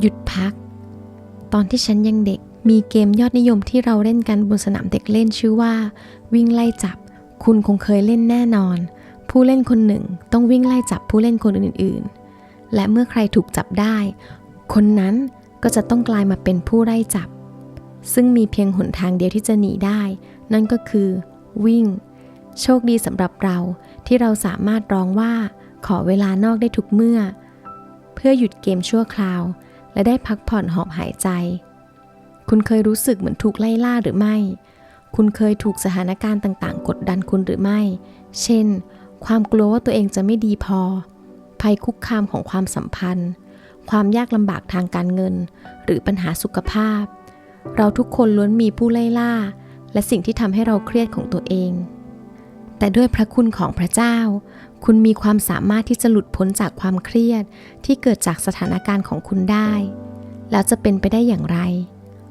หยุดพัก ตอนที่ฉันยังเด็กมีเกมยอดนิยมที่เราเล่นกันบนสนามเด็กเล่นชื่อว่า วิ่งไล่จับ คุณคงเคยเล่นแน่นอน ผู้เล่นคนหนึ่งต้องวิ่งไล่จับผู้เล่นคนอื่นๆ และเมื่อใครถูกจับได้ คนนั้นก็จะต้องกลายมาเป็นผู้ไล่จับ ซึ่งมีเพียงหนทางเดียวที่จะหนีได้ นั่นก็คือ วิ่ง โชคดีสำหรับเราที่เราสามารถร้องว่าขอเวลานอกได้ทุกเมื่อ เพื่อหยุดเกมชั่วคราว และได้พักผ่อนหอบหายใจ คุณเคยรู้สึกเหมือนถูกไล่ล่าหรือไม่ คุณเคยถูกสถานการณ์ต่าง ๆ กดดันคุณหรือไม่ เช่น ความกลัวว่าตัวเองจะไม่ดีพอ ภัยคุกคามของความสัมพันธ์ ความยากลำบากทางการเงิน หรือปัญหาสุขภาพ เราทุกคนล้วนมีผู้ไล่ล่า และสิ่งที่ทำให้เราเครียดของตัวเอง แต่ด้วยพระคุณของพระเจ้า คุณมีความสามารถที่จะหลุดพ้นจากความเครียดที่เกิดจากสถานการณ์ของคุณได้ แล้วจะเป็นไปได้อย่างไร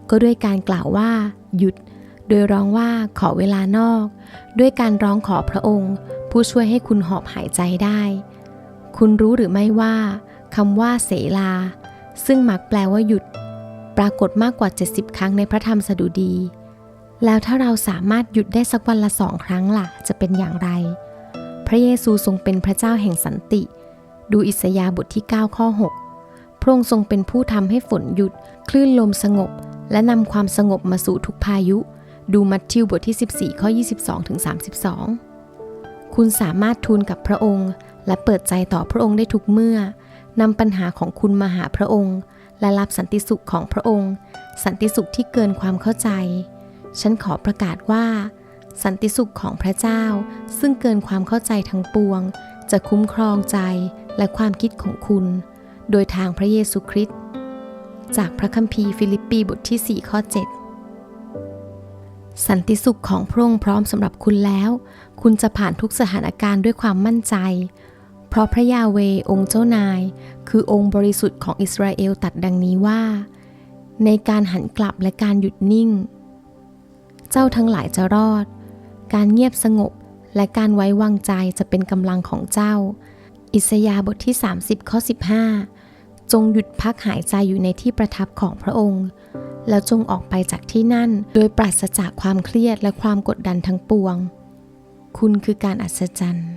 ก็ด้วยการกล่าวว่า หยุด โดยร้องว่าขอเวลานอก ด้วยการร้องขอพระองค์ ผู้ช่วยให้คุณหอบหายใจได้ คุณรู้หรือไม่ว่าคำว่าเสลา ซึ่งมักแปลว่าหยุด ปรากฏมากกว่า 70 ครั้งในพระธรรมสดุดี แล้วถ้าเราสามารถหยุดได้สักวันละสองครั้งล่ะ จะเป็นอย่างไร พระเยซูทรงเป็นพระเจ้าแห่งสันติ ดูอิสยาห์บทที่ 9 ข้อ 6 พระองค์ทรงเป็นผู้ทำให้ฝนหยุด คลื่นลมสงบ และนำความสงบมาสู่ทุกพายุ ดูมัทธิวบทที่ 14 ข้อ 22ถึง32 คุณสามารถทูลกับพระองค์ และเปิดใจต่อพระองค์ได้ทุกเมื่อนำปัญหาของคุณมาหาพระองค์ และรับสันติสุขของพระองค์ สันติสุขที่เกินความเข้าใจ ฉันขอประกาศว่า สันติสุขของพระเจ้า ซึ่งเกินความเข้าใจทั้งปวง จะคุ้มครองใจและความคิดของคุณ โดยทางพระเยซูคริสต์จากพระคัมภีร์ฟิลิปปีบทที่ 4 ข้อ 7 สันติสุขของพระองค์พร้อมสำหรับคุณแล้ว คุณจะผ่านทุกสถานการณ์ด้วยความมั่นใจ เพราะพระยาเวองค์เจ้านาย คือองค์บริสุทธิ์ของอิสราเอลตัดดังนี้ว่า ในการหันกลับและการหยุดนิ่ง เจ้าทั้งหลายจะรอด การเงียบสงบและการไว้วางใจจะเป็นกำลังของเจ้า อิสยาบทที่ 30ข้อ15 จงหยุดพักหายใจอยู่ในที่ประทับของพระองค์ แล้วจงออกไปจากที่นั่น โดยปราศจากความเครียดและความกดดันทั้งปวง คุณคือการอัศจรรย์